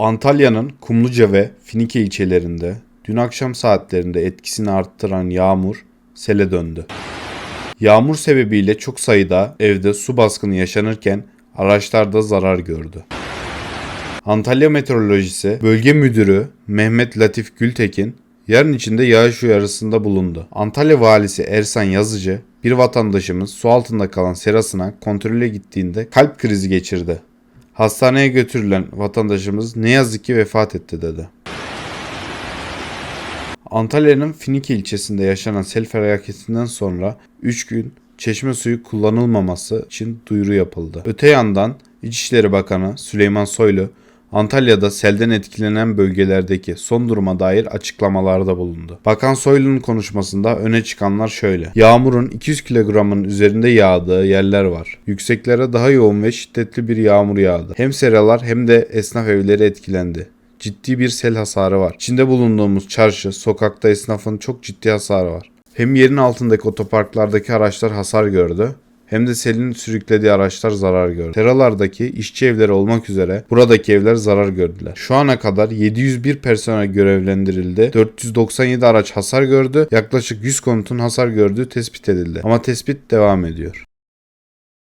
Antalya'nın Kumluca ve Finike ilçelerinde dün akşam saatlerinde etkisini arttıran yağmur sele döndü. Yağmur sebebiyle çok sayıda evde su baskını yaşanırken araçlar da zarar gördü. Antalya Meteorolojisi Bölge Müdürü Mehmet Latif Gültekin yarın içinde yağış uyarısında bulundu. Antalya Valisi Ersan Yazıcı bir vatandaşımız su altında kalan serasına kontrole gittiğinde kalp krizi geçirdi. Hastaneye götürülen vatandaşımız ne yazık ki vefat etti dedi. Antalya'nın Finike ilçesinde yaşanan sel felaketinden sonra 3 gün çeşme suyu kullanılmaması için duyuru yapıldı. Öte yandan İçişleri Bakanı Süleyman Soylu Antalya'da selden etkilenen bölgelerdeki son duruma dair açıklamalarda bulundu. Bakan Soylu'nun konuşmasında öne çıkanlar şöyle. Yağmurun 200 kilogramın üzerinde yağdığı yerler var. Yükseklere daha yoğun ve şiddetli bir yağmur yağdı. Hem seralar hem de esnaf evleri etkilendi ciddi bir sel hasarı var. İçinde bulunduğumuz çarşı, sokakta esnafın çok ciddi hasarı var. Hem yerin altındaki otoparklardaki araçlar hasar gördü hem de selin sürüklediği araçlar zarar gördü. Teralardaki işçi evleri olmak üzere buradaki evler zarar gördüler. Şu ana kadar 701 personel görevlendirildi. 497 araç hasar gördü. Yaklaşık 100 konutun hasar gördüğü tespit edildi. Ama tespit devam ediyor.